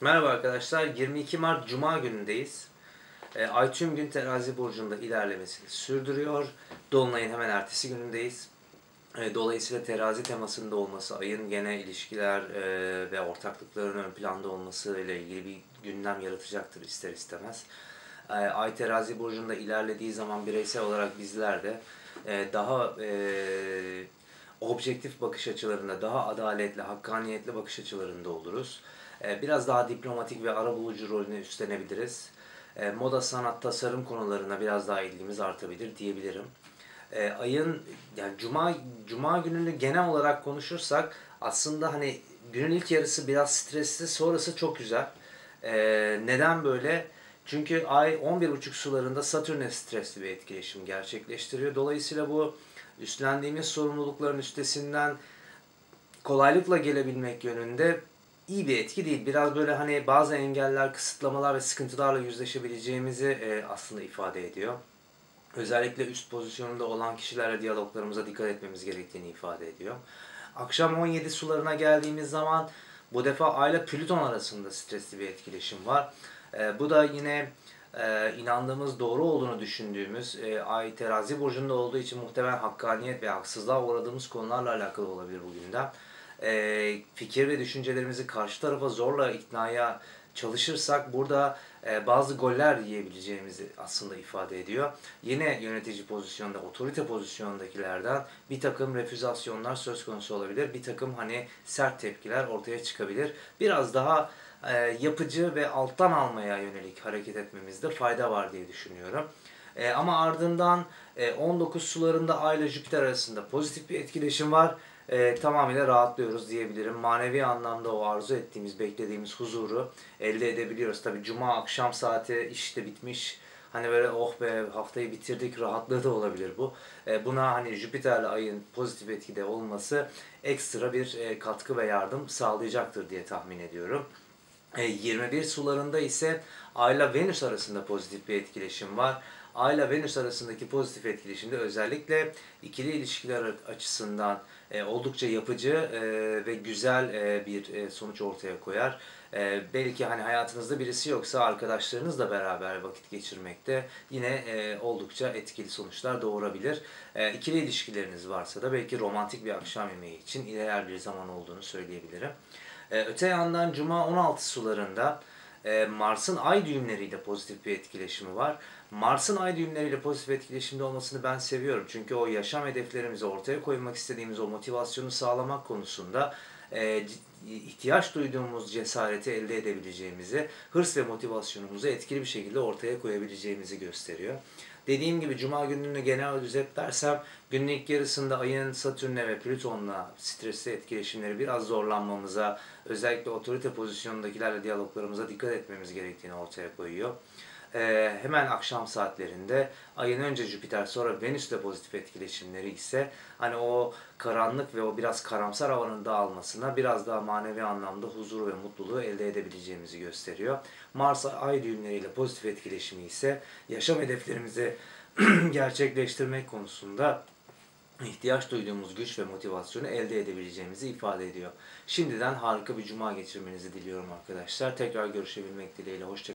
Merhaba arkadaşlar. 22 Mart Cuma günündeyiz. E, Ay tüm gün terazi burcunda ilerlemesini sürdürüyor. Dolunay'ın hemen ertesi günündeyiz. E, dolayısıyla terazi temasında olması, ayın gene ilişkiler e, ve ortaklıkların ön planda olması ile ilgili bir gündem yaratacaktır ister istemez. E, Ay terazi burcunda ilerlediği zaman bireysel olarak bizler de e, daha e, objektif bakış açılarında, daha adaletli, hakkaniyetli bakış açılarında oluruz. Ee, biraz daha diplomatik ve arabulucu rolünü üstlenebiliriz. Ee, moda, sanat, tasarım konularına biraz daha ilgimiz artabilir diyebilirim. Ee, ayın yani cuma cuma gününü genel olarak konuşursak aslında hani günün ilk yarısı biraz stresli, sonrası çok güzel. Neden böyle? Çünkü ay 11.5 sularında Satürn'e stresli bir etkileşim gerçekleştiriyor. Dolayısıyla bu üstlendiğimiz sorumlulukların üstesinden kolaylıkla gelebilmek yönünde iyi bir etki değil. Biraz böyle hani bazı engeller, kısıtlamalar ve sıkıntılarla yüzleşebileceğimizi e, aslında ifade ediyor. Özellikle üst pozisyonunda olan kişilerle diyaloglarımıza dikkat etmemiz gerektiğini ifade ediyor. Akşam 17 sularına geldiğimiz zaman bu defa Ay ile Plüton arasında stresli bir etkileşim var. E, bu da yine e, inandığımız doğru olduğunu düşündüğümüz e, Ay terazi burcunda olduğu için muhtemelen hakkaniyet ve haksızlığa uğradığımız konularla alakalı olabilir bugünden e, fikir ve düşüncelerimizi karşı tarafa zorla iknaya çalışırsak burada e, bazı goller yiyebileceğimizi aslında ifade ediyor. Yine yönetici pozisyonda, otorite pozisyondakilerden bir takım refüzasyonlar söz konusu olabilir. Bir takım hani sert tepkiler ortaya çıkabilir. Biraz daha e, yapıcı ve alttan almaya yönelik hareket etmemizde fayda var diye düşünüyorum. E, ama ardından e, 19 sularında Ay ile Jüpiter arasında pozitif bir etkileşim var e, tamamıyla rahatlıyoruz diyebilirim. Manevi anlamda o arzu ettiğimiz, beklediğimiz huzuru elde edebiliyoruz. Tabi cuma akşam saati işte bitmiş. Hani böyle oh be haftayı bitirdik rahatlığı da olabilir bu. E, buna hani Jüpiter'le ayın pozitif etkide olması ekstra bir e, katkı ve yardım sağlayacaktır diye tahmin ediyorum. 21 e, sularında ise Ay ile Venüs arasında pozitif bir etkileşim var. Ay ile Venüs arasındaki pozitif etkileşimde özellikle ikili ilişkiler açısından e, oldukça yapıcı e, ve güzel bir sonuç ortaya koyar. Belki hani hayatınızda birisi yoksa arkadaşlarınızla beraber vakit geçirmekte yine oldukça etkili sonuçlar doğurabilir. E, ikili ilişkileriniz varsa da belki romantik bir akşam yemeği için ideal bir zaman olduğunu söyleyebilirim. E, öte yandan Cuma 16 sularında e, Mars'ın ay düğümleriyle pozitif bir etkileşimi var. Mars'ın ay düğümleriyle pozitif etkileşimde olmasını ben seviyorum. Çünkü o yaşam hedeflerimizi ortaya koymak istediğimiz o motivasyonu sağlamak konusunda e, ihtiyaç duyduğumuz cesareti elde edebileceğimizi, hırs ve motivasyonumuzu etkili bir şekilde ortaya koyabileceğimizi gösteriyor. Dediğim gibi Cuma gününü genel özetlersem günün ilk yarısında ayın Satürn'le ve Plüton'la stresli etkileşimleri biraz zorlanmamıza, özellikle otorite pozisyonundakilerle diyaloglarımıza dikkat etmemiz gerektiğini ortaya koyuyor e, hemen akşam saatlerinde ayın önce Jüpiter sonra Venüs'le pozitif etkileşimleri ise hani o karanlık ve o biraz karamsar havanın dağılmasına biraz daha manevi anlamda huzur ve mutluluğu elde edebileceğimizi gösteriyor. Mars ay düğümleriyle pozitif etkileşimi ise yaşam hedeflerimizi gerçekleştirmek konusunda ihtiyaç duyduğumuz güç ve motivasyonu elde edebileceğimizi ifade ediyor. Şimdiden harika bir cuma geçirmenizi diliyorum arkadaşlar. Tekrar görüşebilmek dileğiyle. Hoşçakalın.